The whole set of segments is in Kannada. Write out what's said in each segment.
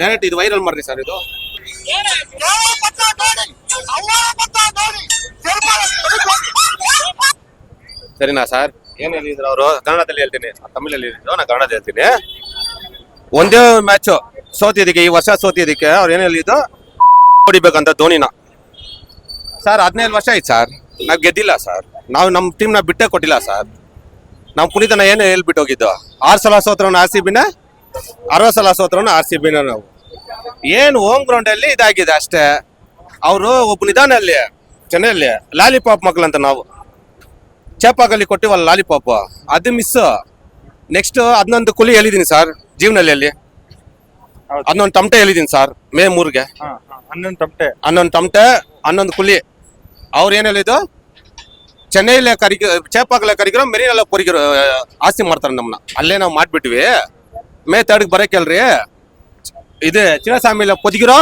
ಡೈರೆಕ್ಟ್ ಇದು ವೈರಲ್ ಮಾಡ್ರಿ ಸರ್ ಇದು. ಸರಿನಾ ಸರ್ ಏನ್ ಹೇಳಿದ್ರು ಅವರು? ಕನ್ನಡದಲ್ಲಿ ಹೇಳ್ತೀನಿ. ತಮಿಳಲ್ಲಿ ಹೇಳಿದ್ರು. ನಾ ಕನ್ನಡದಲ್ಲಿ ಹೇಳ್ತೀನಿ. ಒಂದೇ ಮ್ಯಾಚ್ ಸೋತಿದ್ದಕ್ಕೆ ಈ ವರ್ಷ ಸೋತಿದ್ದಕ್ಕೆ ಅವ್ರು ಏನ್ ಹೇಳಿದ್ದು? ಹೊಡಿಬೇಕಂತ ಧೋನಿನ. ಸರ್ ಹದಿನೈದು ವರ್ಷ ಆಯ್ತು ಸರ್ ನಾವು ಗೆದ್ದಿಲ್ಲ ಸರ್ ನಾವು ನಮ್ಮ ಟೀಮ್ನ ಬಿಟ್ಟೇ ಕೊಟ್ಟಿಲ್ಲ ಸರ್ ನಾವು ಪುನೀತನ ಏನು ಹೇಳ್ಬಿಟ್ಟು ಹೋಗಿದ್ದು? ಆರು ಸಲ ಸೋತ್ರವನ್ನ ಆರ್ ಸಿ ಬಿನ? ಅರವತ್ತು ಸಲ ಸೋತ್ರವನ್ನ ಆರ್ ಸಿ ಬಿನ ನಾವು. ಏನು ಹೋಮ್ ಗ್ರೌಂಡ್ ಅಲ್ಲಿ ಇದಾಗಿದೆ ಅಷ್ಟೇ. ಅವರು ಒಬ್ಬ ನಿಧಾನ ಅಲ್ಲಿ ಚೆನ್ನೈಯಲ್ಲಿ ಲಾಲಿಪಾಪ್ ಮಕ್ಕಳಂತ ನಾವು. ಚೇಪಾಗಲ್ಲಿ ಕೊಟ್ಟಿವಲ್ಲ ಲಾಲಿಪಾಪ್ ಅದು ಮಿಸ್ ನೆಕ್ಸ್ಟ್ ಹನ್ನೊಂದು ಕುಲಿ ಹೇಳಿದೀನಿ ಸರ್ ಜೀವನದಲ್ಲಿ ಅಲ್ಲಿ. ಅದನ್ನೊಂದು ತಮಟೆ ಟಮಟೆ ಹೇಳಿದೀನಿ ಸರ್ ಮೇ ಮೂರ್ಗೆ. ಹನ್ನೊಂದು ತಮಟೆ. ಹನ್ನೊಂದು ತಮಟೆ ಹನ್ನೊಂದು ಕುಲಿ. ಅವ್ರು ಏನು ಹೇಳಿದ್ದು? ಚೆನ್ನೈಲೇ ಕರಿಗ ಚೇಪಾಗಲೇ ಕರಿಗಿರೋ ಮೆರಿನೆಲ್ಲ ಕೊರಿಗಿರೋ ಆಸ್ತಿ ಮಾಡ್ತಾರೆ ನಮ್ಮನ್ನ ಅಲ್ಲೇ ನಾವು ಮಾಡ್ಬಿಟ್ವಿ. ಮೇ ತರ್ಡ್ಗೆ ಬರಕಲ್ರಿ ಇದು ಚಿನ್ನಸ್ವಾಮಿ ಪೊದಗಿರೋ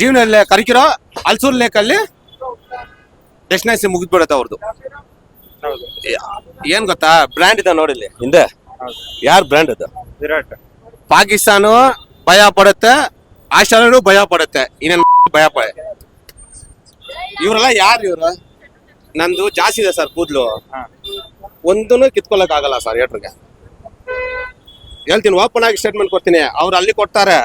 ಜೀವನಲ್ಲೇ ಕರಿಕಿರೋ ಅಲ್ಸೂರ್ ಲೇಕಲ್ಲಿ ಡೆಸ್ಟಿನೇಷನ್ ಮುಗಿದ್ಬಿಡತ್ತೆ ಅವ್ರದ್ದು ಏನ್ ಗೊತ್ತಾ? ಬ್ರ್ಯಾಂಡ್ ಇದೆ ನೋಡಿ ಇಲ್ಲಿ ಹಿಂದೆ. ಯಾರ್ ಬ್ರ್ಯಾಂಡ್ ಅದು? ವಿರಾಟ್. ಪಾಕಿಸ್ತಾನ ಭಯ ಪಡುತ್ತೆ ಆಸ್ಟ್ರೇಲಿಯಾನು ಭಯ ಪಡುತ್ತೆ ಇನ್ನೇನು ಭಯ ಪಡೆ. ಇವ್ರಲ್ಲ ಯಾರು ಇವ್ರು? ನಂದು ಜಾಸ್ತಿ ಇದೆ ಸರ್ ಕೂದಲು. ಒಂದೂ ಕಿತ್ಕೊಳಕ್ ಆಗಲ್ಲ ಸರ್ ಹೇಳ್ರಿಗೆ ಹೇಳ್ತೀನಿ ಓಪನ್ ಆಗಿ ಸ್ಟೇಟ್ಮೆಂಟ್ ಕೊಡ್ತೀನಿ. ಅವ್ರು ಅಲ್ಲಿ ಕೊಡ್ತಾರೆ.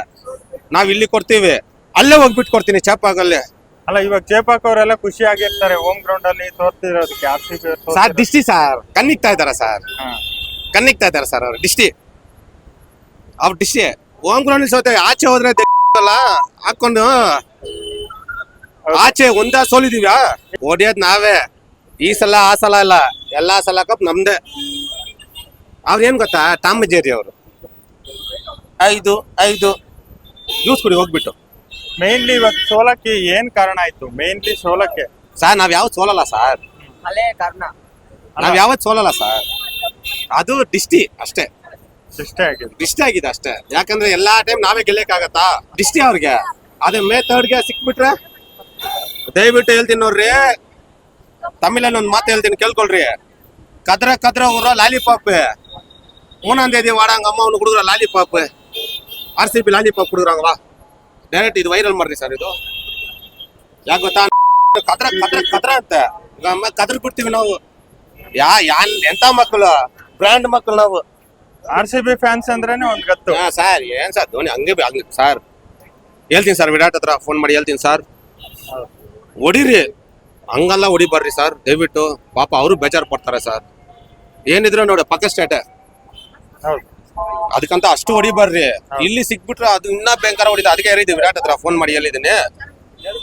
ನಾವ್ ಇಲ್ಲಿ ಕೊಡ್ತೀವಿ. ಅಲ್ಲೇ ಹೋಗ್ಬಿಟ್ಟು ಕೊಡ್ತೀನಿ ಚಾಪಾಗಲ್ಲೇ. ಅಲ್ಲ ಇವಾಗ ಚೇಪಾಕ್ ಅವರೆಲ್ಲ ಖುಷಿ ಆಗಿರ್ತಾರೆ ಹೋಮ್ ಗ್ರೌಂಡ್ ಅಲ್ಲಿ ತೋರ್ತಿರೋದಕ್ಕೆ ಆರ್ ಸಿ ಬಿ ಸರ್ ಡಿಸ್ಟಿ ಸರ್ ಕಣ್ಣಿಗ್ತಾ ಇದಾರ ಸರ್? ಕಣ್ಣಿಗ್ತಾ ಇದಾರೆ ಸರ್ ಅವ್ರ? ಡಿಸ್ಟಿ ಅವ್ರ ಡಿಸ್ಟಿ ಹೋಮ್ ಗ್ರೌಂಡ್ ಸೋತೆ ಆಚೆ ಹೋದ್ರೆ ಅಲ್ಲ ಹಾಕೊಂಡು. ಆಚೆ ಒಂದ ಸೋಲಿದೀವ ಹೊಡಿಯೋದ್ ನಾವೇ. ಈ ಸಲ ಆ ಸಲ ಇಲ್ಲ ಎಲ್ಲಾ ಸಲ ಕಪ್ ನಮ್ದೇ. ಅವ್ರ ಏನ್ ಗೊತ್ತಾ? ಟಾಮ್ ಜೇರಿ ಅವರು. ಐದು ಐದು. ಜ್ಯೂಸ್ ಕುಡಿ ಹೋಗ್ಬಿಟ್ಟು. ಮೇನ್ಲಿ ಇವಾಗ ಸೋಲಕ್ಕೆ ಏನ್ ಕಾರಣ ಆಯ್ತು? ಮೇನ್ಲಿ ಸೋಲಕ್ಕೆ. ಸರ್ ನಾವ್ ಯಾವ್ದು ಸೋಲಲ್ಲ ಸರ್ ಕಾರಣ. ನಾವ್ ಯಾವತ್ ಸೋಲಲ್ಲ ಸರ್ ಅದು ಡಿಸ್ಟಿ ಅಷ್ಟೇ. ಡಿಸ್ಟಿ ಆಗಿದೆ. ಅಷ್ಟೇ. ಯಾಕಂದ್ರೆ ಎಲ್ಲಾ ಟೈಮ್ ನಾವೇ ಗೆಲ್ಲಕ್ಕಾಗತ್ತಾ ಡಿಸ್ಟಿ ಅವ್ರಿಗೆ. ಅದೇ ಮೇ ತರ್ಡ್ಗೆ ಸಿಕ್ಬಿಟ್ರೆ? ದಯವಿಟ್ಟು ಹೇಳ್ತೀನಿ ನೋಡ್ರಿ. ತಮಿಳಲ್ಲಿ ಒಂದು ಮಾತು ಹೇಳ್ತೀನಿ ಕೇಳ್ಕೊಳ್ರಿ. ಕದ್ರ ಕದ್ರ ಊರ ಲಾಲಿಪಾಪ್ ಮೂನಂದೇದಿ ವಾಡಂಗಮ್ಮ ಅವ್ನು ಹುಡುಗರ ಲಾಲಿಪಾಪ್ கொடுக்குற லாலிபாப் ಆರ್.ಸಿ.ಬಿ ಲಾಲಿಪಾಪ್ கொடுக்குறாங்க வா ಡೈರೆಕ್ಟ್ ಇದು ವೈರಲ್ ಮಾಡ್ರಿ ಸರ್ ಇದು ಯಾಕೆ ಗೊತ್ತಾ ಕದ್ರ ಕದ್ರ ಕದ್ರ ಅಂತ ಈಗ ಅಮ್ಮ ಕದ್ರ ಬಿಡ್ತೀವಿ ನಾವು ಯಾ ಯಾನ್ ಎಂತ ಮಕ್ಕಳು ಬ್ರ್ಯಾಂಡ್ ಮಕ್ಕಳು ನಾವು ಆರ್ ಸಿ ಬಿ ಫ್ಯಾನ್ಸ್ ಅಂದ್ರೇನೆ ಒಂದ್ ಗತ್ತು ಹಾ ಸರ್ ಏನ್ ಸರ್ ಧೋನಿ ಹಂಗೆ ಬಿ- ಹಂಗೆ ಸರ್ ಹೇಳ್ತೀನಿ ಸರ್ ವಿರಾಟ್ ಹತ್ರ ಫೋನ್ ಮಾಡಿ ಹೇಳ್ತೀನಿ ಸರ್ ಹೊಡಿರಿ ಹಂಗಲ್ಲ ಹೊಡಿಬಾರ್ರಿ ಸರ್ ದಯವಿಟ್ಟು ಪಾಪ ಅವರು ಬೇಜಾರು ಪಡ್ತಾರೆ ಸರ್ ಏನಿದ್ರು ನೋಡಿ ಪಕ್ಕ ಸ್ಟೇಟ್ ಹೌದು ಅದಕ್ಕಂತ ಅಷ್ಟು ಹೊಡಿಬಾರ್ರಿ ಇಲ್ಲಿ ಸಿಕ್ಬಿಟ್ರೆ ಅದು ಇನ್ನ ಭಯಂಕರ ಹೊಡಿತ ಅದಕ್ಕೆ ಹೇಳಿದ್ವಿ ವಿರಾಟ್ ಹತ್ರ ಫೋನ್ ಮಾಡಿ ಹೇಳಿದ್ದೀನಿ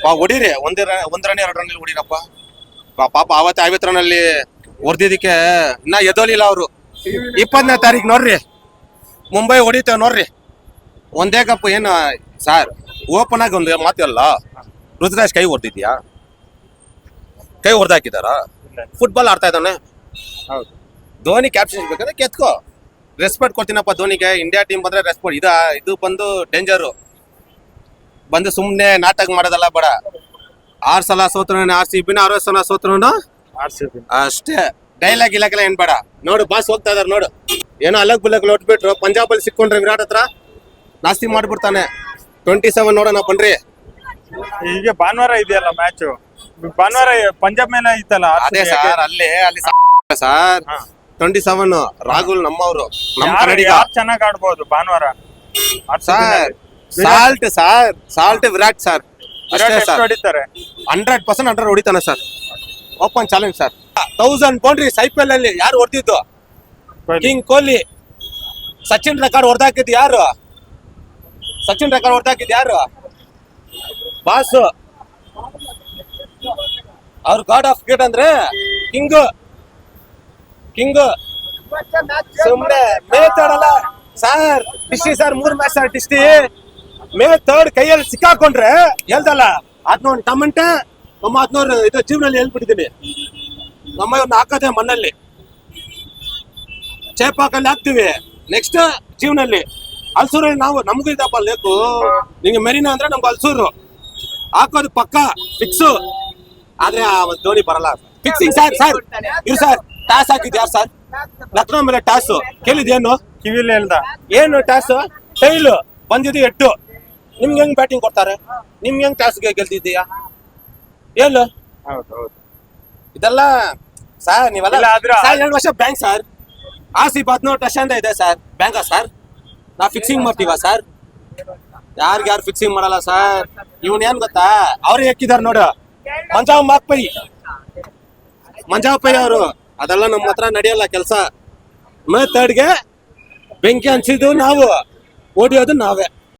ಪಾ ಹೊಡಿರಿ. ಒಂದೇ ಒಂದ್ ರನ್ ಎರಡು ರನ್ ಹೊಡಿರಪ್ಪ. ಬಾ ಪಾಪ ಅವತ್ತೆ ಐವತ್ತು ರನ್ ಅಲ್ಲಿ ಹೊಡೆದಿದ್ದಕ್ಕೆ ಇನ್ನ ಎದೋಲಿಲ್ಲ ಅವರು. ಇಪ್ಪತ್ತನೇ ತಾರೀಕು ನೋಡ್ರಿ. ಮುಂಬೈ ಹೊಡಿತೇವೆ ನೋಡ್ರಿ. ಒಂದೇ ಕಪ್ ಏನು ಸರ್ ಓಪನ್ ಆಗಿ ಒಂದು ಮಾತಲ್ಲ ರುದ್ರಾಜ್ ಕೈ ಹೊಡೆದಿದ್ಯಾ? ಕೈ ಹೊಡೆದಾಕಿದಾರ ಫುಟ್ಬಾಲ್ ಆಡ್ತಾ ಇದ್ದಾನೆ. ಧೋನಿ ಕ್ಯಾಪ್ಷನ್ ಬೇಕಾದ್ರೆ ಕೆತ್ಕೋ. ರೆಸ್ಪೆಕ್ಟ್ ಕೊಡ್ತೀನಪ್ಪ ಧೋನಿಗೆ. ಇಂಡಿಯಾ ಟೀಮ್ ಬಂದ್ರೆ ರೆಸ್ಪೆಕ್ಟ್ ಇದು ಇದು ಬಂದು ಡೇಂಜರು ಬಂದು ಸುಮ್ಮನೆ ನಾಟಕ ಮಾಡೋದಲ್ಲ ಬೇಡ. ಆರು ಸಲ ಸೋತ್ರ ಆರ್ ಸಿ ಬಿನ ಅರವತ್ತು ಸಲ ಸೋತ್ರ ಅಷ್ಟೇ. ಡೈಲಾಗ್ ಇಲಾಖೆಲ್ಲ ಏನ್ ಬೇಡ. ನೋಡು ಬಾಸ್ ಹೋಗ್ತಾ ಇದಾರೆ ನೋಡು. ಏನೋ ಅಲಗ್ ಬಿಲಕ್ ಲೊಟ್ಬಿಟ್ರು ಪಂಜಾಬ್ ಅಲ್ಲಿ ಸಿಕ್ಕೊಂಡ್ರೆ ವಿರಾಟ್ ಹತ್ರ. ನಾಸ್ತಿ ಮಾಡ್ಬಿಡ್ತಾನೆ. ಟ್ವೆಂಟಿ ಸೆವೆನ್ ನೋಡೋಣ ಬನ್ರಿ. ಈಗ ಭಾನುವಾರ ಇದೆಯಲ್ಲ ಮ್ಯಾಚ್ ಭಾನುವಾರ ಪಂಜಾಬ್ ಮೇಲೆ ಇತ್ತಲ್ಲ ಅದೇ ಸರ್ ಅಲ್ಲಿ ಅಲ್ಲಿ ಸರ್. ಟ್ವೆಂಟಿ ಸೆವೆನ್ ರಾಹುಲ್ ನಮ್ಮವರು ನಮ್ಮ ಕನ್ನಡಿಗ. ಚೆನ್ನಾಗಿ ಆಡ್ಬೋದು ಭಾನುವಾರ? Sir salt sir salt Virat sir ಅಷ್ಟೇ ಸರ್ ಹೊಡಿತಾರೆ? ಹಂಡ್ರೆಡ್ ಪರ್ಸೆಂಟ್ ಹಂಡ್ರೆಡ್ ಹೊಡಿತಾನೆ sir open challenge sir thousand boundary ಸೈಪಲ್ ಅಲ್ಲಿ ಯಾರು ಹೊಡೆದಿದ್ದು. ಕಿಂಗ್ ಕೊಹ್ಲಿ ಸಚಿನ್ ರೆಕಾರ್ಡ್ ಹೊಡೆದಾಕಿದ್ದು ಯಾರು? ಸಚಿನ್ ರೆಕಾರ್ಡ್ ಹೊಡೆದಾಕಿದ್ದು ಯಾರು? ಬಾಸ್ ಅವ್ರ ಗಾಡ್ ಆಫ್ ಗೇಟ್ ಅಂದ್ರೆ ಕಿಂಗ್ ಕಿಂಗ್ ಸುಮ್ನೆ ಮೇ ತರ್ಡ್ ಸರ್ ಡಿಸ್ಟಿ ಸರ್ ಮೂರ್ ಮ್ಯಾಚ್ ಸರ್ ಡಿಸ್ಟಿ ಮೇ ತರ್ಡ್ ಕೈಯಲ್ಲಿ ಸಿಕ್ಕಾಕೊಂಡ್ರೆ ಹೇಳ್ದಲ್ಲ. ಅದ್ನೊಂದು ಟಮಂಟೆ ನಮ್ಮ ಅದ್ನೋರ್ ಇದು ಜೀವನಲ್ಲಿ ಹೇಳ್ಬಿಟ್ಟಿದ್ದೀನಿ. ನಮ್ಮ ಒಂದು ಹಾಕದೆ ಮಣ್ಣಲ್ಲಿ. ಚೇಪಾಕಲ್ಲಿ ಹಾಕ್ತಿವಿ. ನೆಕ್ಸ್ಟ್ ಜೀವನಲ್ಲಿ ಹಲ್ಸೂರಲ್ಲಿ ನಾವು, ನಮಗೂ ಇದಪ್ಪ ಲೇಕು. ನಿಂಗೆ ಮೆರಿನಾ ಅಂದ್ರೆ ನಮ್ಗೆ ಹಲ್ಸೂರು. ಹಾಕೋದು ಪಕ್ಕ ಫಿಕ್ಸು ಆದ್ರೆ ಧೋನಿ ಬರಲ್ಲ. Fixing sir sir. ಇರು ಸರ್. ಟಾಸ್ ಹಾಕಿದ್ಯಾ ಯಾರು ಸರ್? ಲಕ್ನೋ ಮೇಲೆ ಟಾಸ್. ಕೇಳಿದೇನು ಕಿವಿಲಿ ಹೇಳ್ದ ಏನು ಟಾಸ್? ಟೈಲು ಬಂದಿದ್ದು ಎಟ್ಟು. ನಿಮ್ಗೆ ಹೆಂಗ್ ಬ್ಯಾಟಿಂಗ್ ಕೊಡ್ತಾರೆ? ನಿಮ್ಗೆ ಹೆಂಗ್ ಟಾಸ್ಗೆ ಗೆಲ್ತಿದ್ದೀಯಾ ಹೇಳು. ಹೌದು ಇದೆಲ್ಲ ಸರ್ ನೀವೆಲ್ಲ ಸರ್ ಎರಡು ವರ್ಷ ಬ್ಯಾಂಕ್ ಸರ್. ಆಸಿ ಹದಿನೇಳು ವರ್ಷ ಅಂತ ಇದೆ ಸರ್. ಬ್ಯಾಂಕಾ ಸರ್? ನಾವು ಫಿಕ್ಸಿಂಗ್ ಮಾಡ್ತೀವ ಸರ್? ಯಾರ್ಗ್ಯಾರು ಫಿಕ್ಸಿಂಗ್ ಮಾಡಲ್ಲ ಸರ್? ಇವನ್ ಏನ್ ಗೊತ್ತಾ? ಅವ್ರಿಗೆ ಹಾಕಿದಾರ ನೋಡು. ಮಂಜಾವ್ ಮಾಕ್ಪೈ. ಮಂಜಾವ್ ಪೈ ಅವರು. ಅದೆಲ್ಲ ನಮ್ಮ ಹತ್ರ ನಡೆಯಲ್ಲ ಕೆಲಸ. ಮೇ ತರ್ಡ್ಗೆ ಬೆಂಕಿ ಹಂಚಿದ್ದು ನಾವು ಓಡಿಯೋದು ನಾವೇ.